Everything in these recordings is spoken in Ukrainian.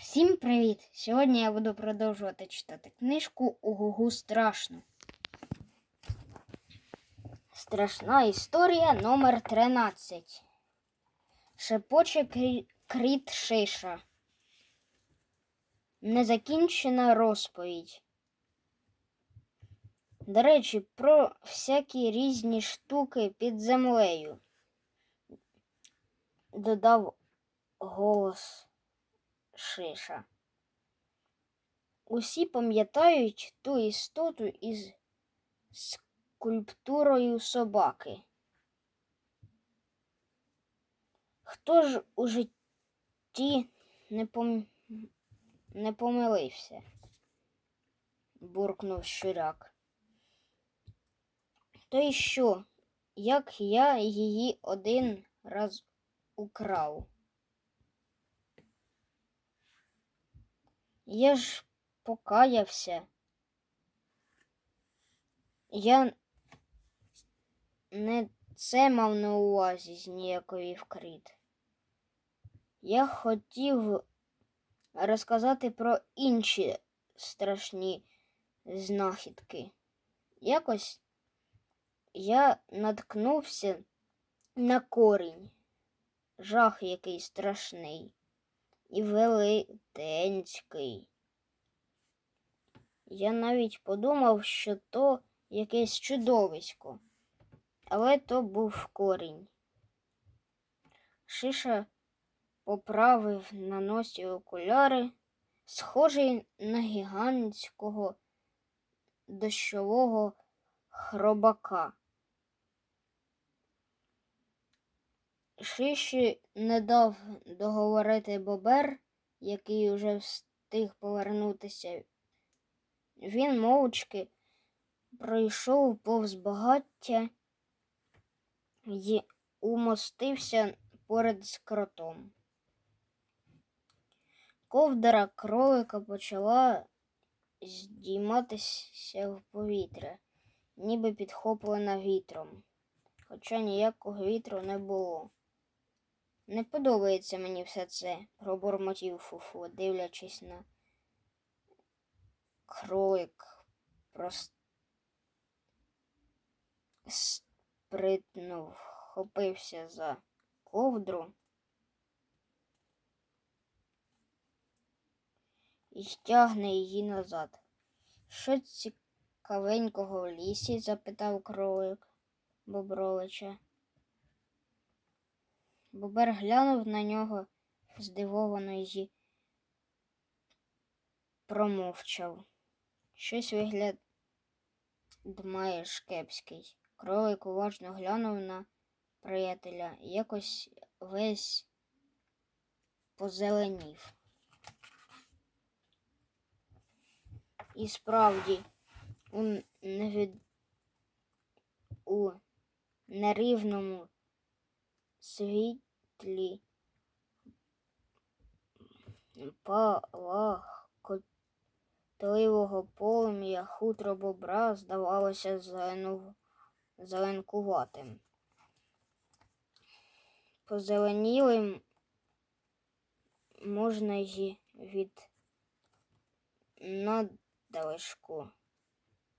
Всім привіт! Сьогодні я буду продовжувати читати книжку У Гугу страшно. Страшна історія номер 13. Шепоче кріт Шиша. Незакінчена розповідь. До речі, про всякі різні штуки під землею. Додав голос Шиша. Усі пам'ятають ту істоту із скульптурою собаки. Хто ж у житті не, пом... не помилився? буркнув щуряк. То й що, як я її один раз украв? Я ж покаявся. Я не це мав на увазі зніяковів кріт. Я хотів розказати про інші страшні знахідки. Якось я наткнувся на корінь, жах який страшний і велетенський. Я навіть подумав, що то якесь чудовисько, але то був корінь. Шиша поправив на носі окуляри, схожий на гігантського дощового хробака. Шиші не дав договорити Бобер, який уже встиг повернутися. Він мовчки пройшов повз багаття і умостився поряд з кротом. Ковдра кролика почала здійматися в повітря, ніби підхоплена вітром, хоча ніякого вітру не було. Не подобається мені все це, пробурмотів Фуфу, дивлячись на кролик прос... спритнув, хопився за ковдру і стягне її назад. Що цікавенького в лісі? запитав кролик Бобровича. Бобер глянув на нього здивовано й промовчав. Щось вигляд маєш кепський. Кролик уважно глянув на приятеля якось весь позеленів. І справді у, невід... у нерівному світлі палахкотливого полум'я хутро бобра здавалося зелену... зеленкуватим. Позеленілим можна й від надлишку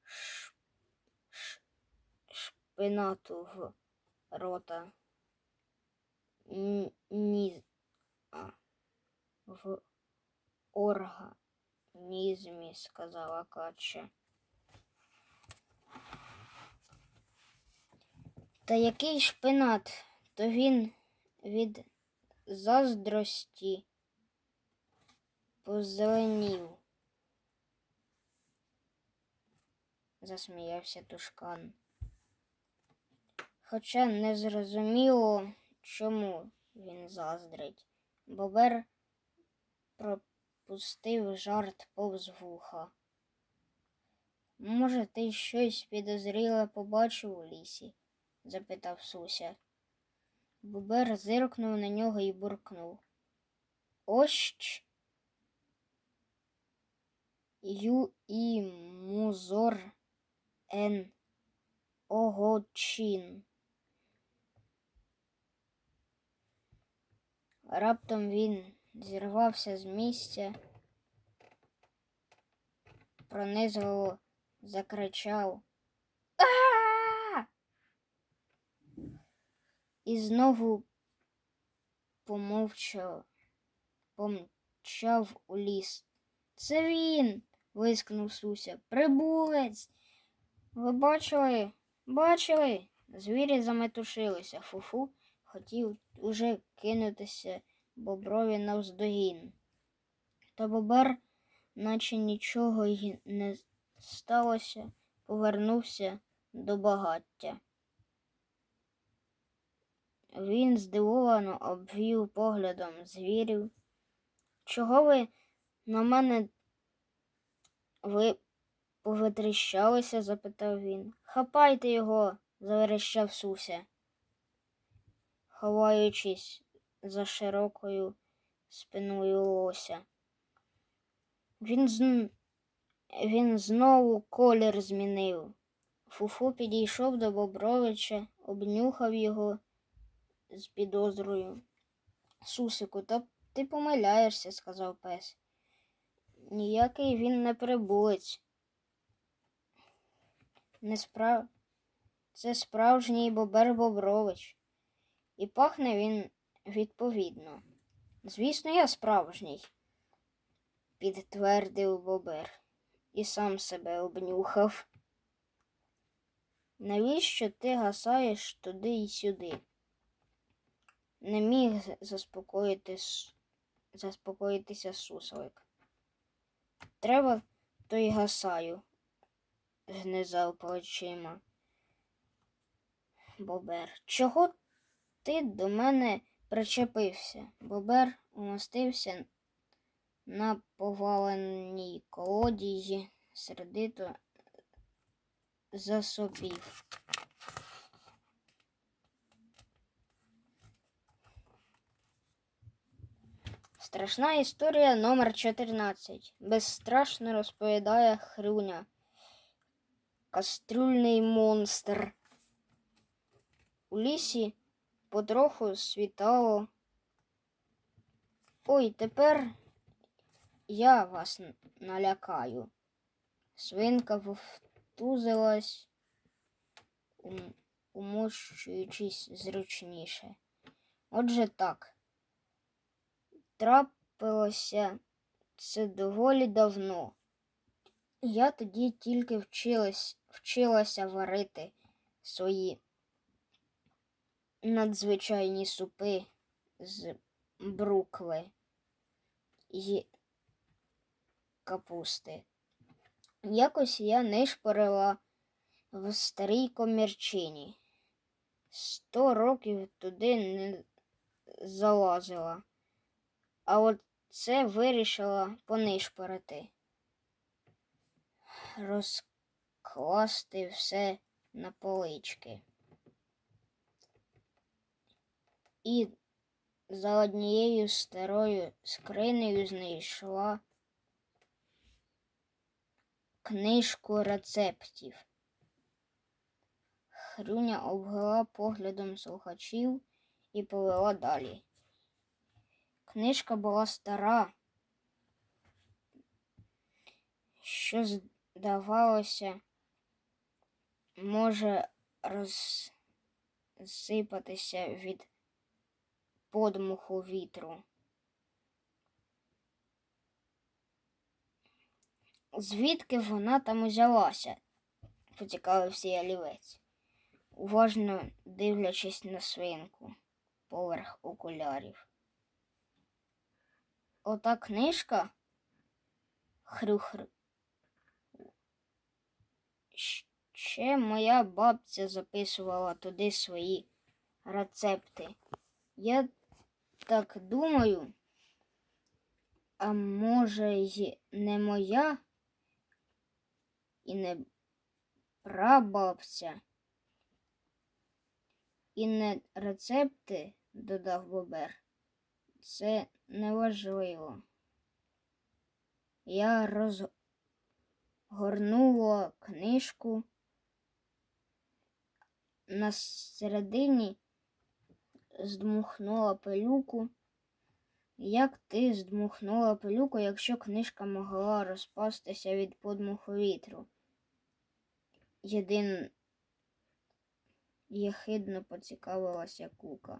ш... ш... шпинату в рота ні а, в організмі, сказала Катя. Та який шпинат, то він від заздрості позеленів, засміявся Тушкан. Хоча не зрозуміло, чому він заздрить. Бобер пропустив жарт повз вуха. Може, ти щось підозріле побачив у лісі? запитав Суся. Бобер зиркнув на нього і буркнув. Ощ ю і музор ен огочин. Раптом він зірвався з місця, пронизливо закричав. а І знову помовчав, помчав у ліс. Це він. вискнув Суся. Прибулець. Ви бачили? Бачили? Звірі заметушилися. Фуфу хотів уже кинутися боброві навздогін. Та бобер, наче нічого й не сталося, повернувся до багаття. Він здивовано обвів поглядом звірів. Чого ви на мене ви повитріщалися? запитав він. Хапайте його, заверещав Суся, ховаючись за широкою спиною лося. Він, зн... він знову колір змінив. Фуфу підійшов до Бобровича, обнюхав його з підозрою. Сусику, та ти помиляєшся, сказав пес. Ніякий він не прибулець. Не справ... Це справжній Бобер Бобрович. І пахне він відповідно. Звісно, я справжній, підтвердив Бобер і сам себе обнюхав. Навіщо ти гасаєш туди й сюди? Не міг заспокоїтись, заспокоїтися суслик. Треба, то й гасаю, знизав плечима. Бобер. Чого ти до мене причепився? Бобер умостився на поваленій колодязі, сердито засопів. Страшна історія номер 14 Безстрашно розповідає Хрюня. Кастрюльний монстр. У лісі потроху світало. Ой, тепер я вас налякаю. Свинка вовтузилась, ум- умощуючись зручніше. Отже так. Трапилося це доволі давно. Я тоді тільки вчилась, вчилася варити свої надзвичайні супи з брукви і капусти. Якось я нишпорила в старій комірчині. Сто років туди не залазила, а от це вирішила понишпорити, розкласти все на полички. І за однією старою скринею знайшла книжку рецептів. Хрюня обвела поглядом слухачів і повела далі. Книжка була стара, що, здавалося, може розсипатися від подмуху вітру. Звідки вона там узялася? поцікавився ялівець, уважно дивлячись на свинку поверх окулярів. Ота книжка хрюхр. Ще моя бабця записувала туди свої рецепти. Я так думаю, а може й не моя і не прабабця, і не рецепти, додав Бобер. Це неважливо. Я розгорнула книжку на середині здмухнула пилюку, Як ти здмухнула пилюку, якщо книжка могла розпастися від подмуху вітру? Єдин єхидно поцікавилася кука.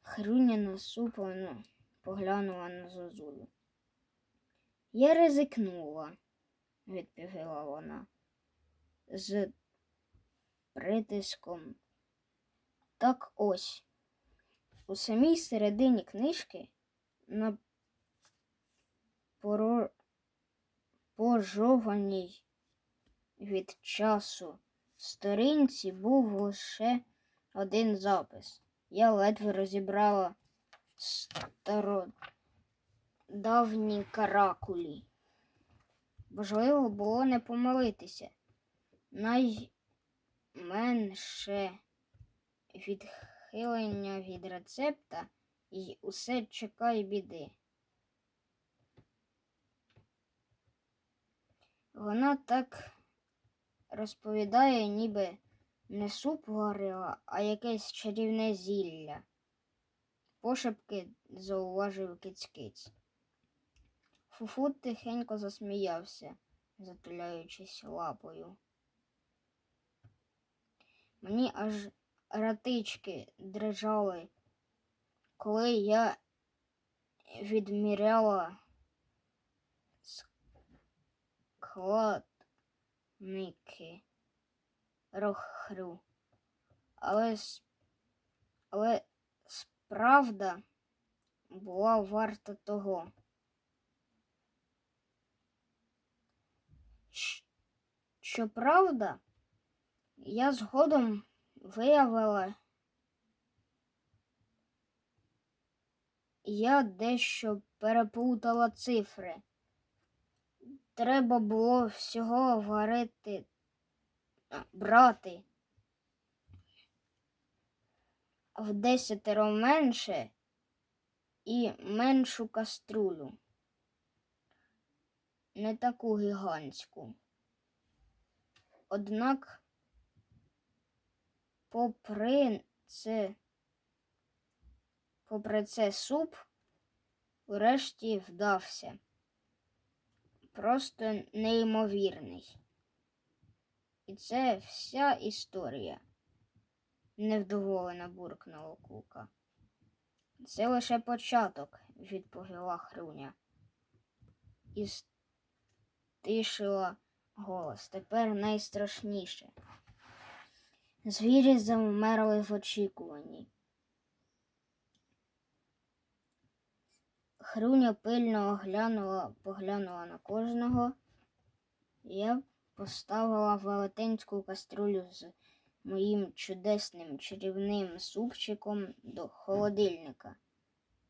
Хруня насуплено поглянула на зозулю. Я ризикнула, відповіла вона з притиском. Так ось. У самій середині книжки на поро... пожованій від часу сторінці був лише один запис. Я ледве розібрала стародавні каракулі. Важливо було не помилитися. Найменше відхилення від рецепта і усе чекає біди. Вона так розповідає, ніби не суп варила, а якесь чарівне зілля. Пошепки зауважив киць-киць. Фуфу тихенько засміявся, затуляючись лапою. Мені аж ратички дрижали, коли я відміряла складники рохрю. Але, але справда була варта того. Щ- Щоправда, я згодом виявила, я дещо переплутала цифри. Треба було всього варити, брати в десятеро менше і меншу каструлю. Не таку гігантську. Однак, попри це, попри це суп врешті вдався. Просто неймовірний. І це вся історія. Невдоволена буркнула кука. Це лише початок, відповіла Хруня. І стишила голос. Тепер найстрашніше. Звірі завмерли в очікуванні. Хруня пильно оглянула, поглянула на кожного. Я поставила велетенську каструлю з моїм чудесним чарівним супчиком до холодильника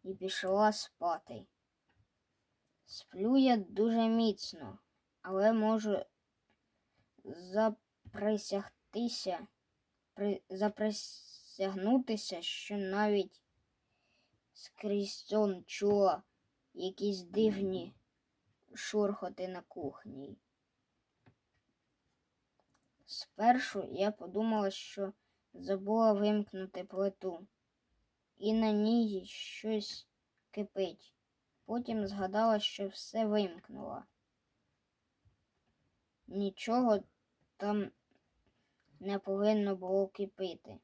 і пішла спати. Сплю я дуже міцно, але можу заприсягтися, при, заприсягнутися, що навіть скрізь сон чула якісь дивні шурхоти на кухні. Спершу я подумала, що забула вимкнути плиту, і на ній щось кипить. Потім згадала, що все вимкнула. Нічого там не повинно було кипіти.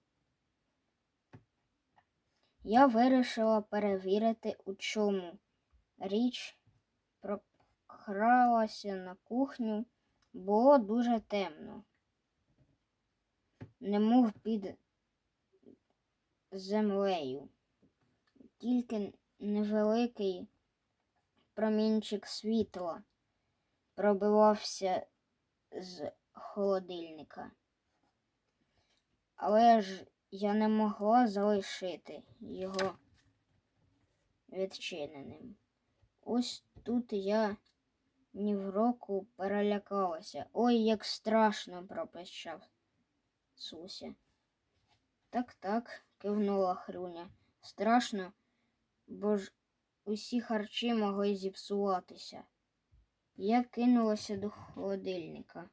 Я вирішила перевірити, у чому річ прокралася на кухню, було дуже темно, немов під землею. Тільки невеликий промінчик світла пробивався з холодильника. Але ж я не могла залишити його відчиненим. Ось тут я ні в року перелякалася. Ой, як страшно пропищав Суся. Так, так, кивнула Хруня. Страшно, бо ж усі харчі могли зіпсуватися. Я кинулася до холодильника.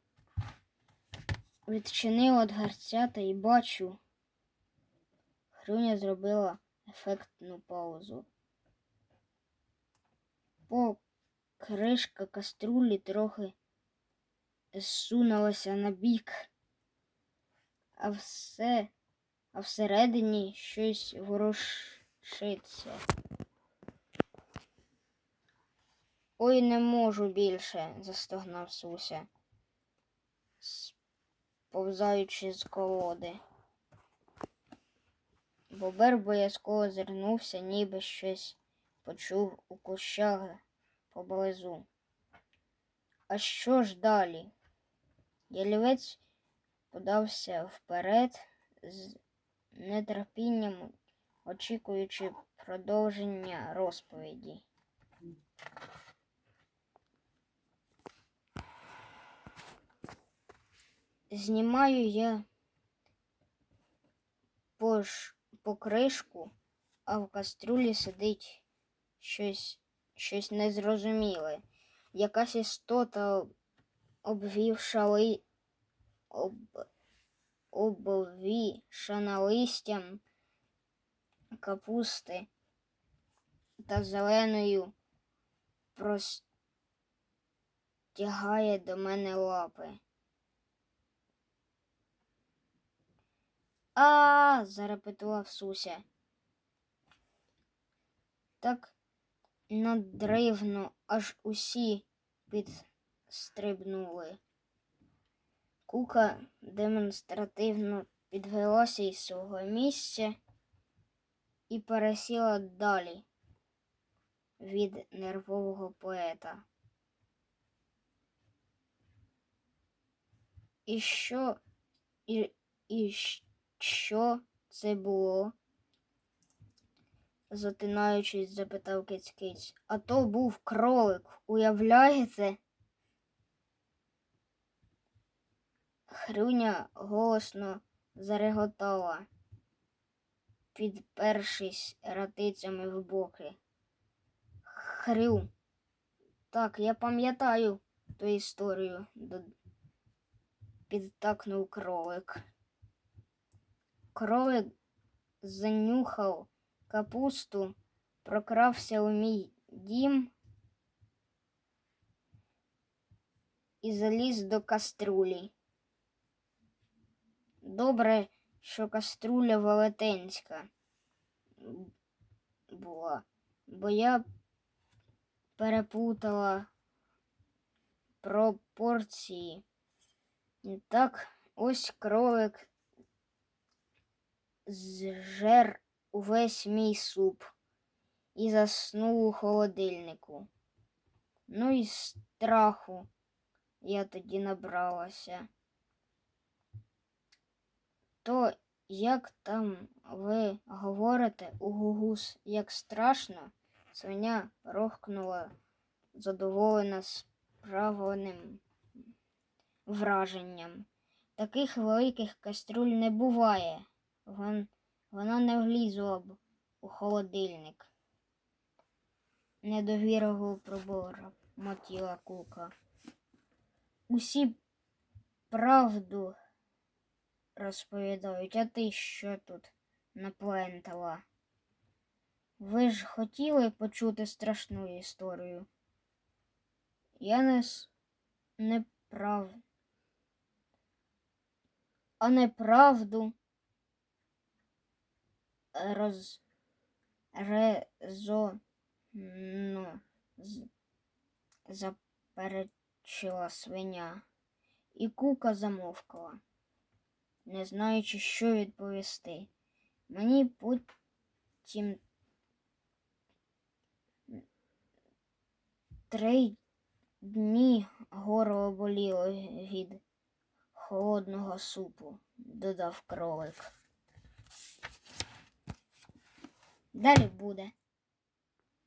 Відчинила дверцята і бачу. Хруня зробила ефектну паузу. По кришка каструлі трохи зсунулася на бік, а все, а всередині щось ворушиться. Ой, не можу більше, застогнав Суся, сповзаючи з колоди. Бобер боязково зернувся, ніби щось почув у кущах поблизу. А що ж далі? Ялівець подався вперед з нетерпінням, очікуючи продовження розповіді. Знімаю я покришку, а в каструлі сидить щось, щось незрозуміле. Якась істота обвівшали об... обвішана листям капусти та зеленою простягає до мене лапи. А, зарепетував Суся. Так надривно, аж усі підстрибнули. Кука демонстративно підвелася із свого місця і пересіла далі від нервового поета. І що, і, і що це було? затинаючись, запитав киць-киць. А то був кролик, уявляєте? Хрюня голосно зареготала, підпершись ратицями в боки. Хрю. Так, я пам'ятаю ту історію, підтакнув кролик. Кролик занюхав капусту, прокрався у мій дім і заліз до каструлі. Добре, що каструля велетенська була, бо я переплутала пропорції. І так, ось кролик зжер увесь мій суп і заснув у холодильнику. Ну і страху я тоді набралася. То як там ви говорите у гугус, як страшно, свиня рохкнула задоволена справленим враженням. Таких великих каструль не буває. Вон, вона не влізла б у холодильник. Недовірового пробора мотіла кука. Усі правду розповідають, а ти що тут наплентала? Ви ж хотіли почути страшну історію? Я не, не прав. А неправду роз резонно з- заперечила свиня, і кука замовкла, не знаючи, що відповісти. Мені потім три дні горло боліло від холодного супу, додав кролик. Далі буде.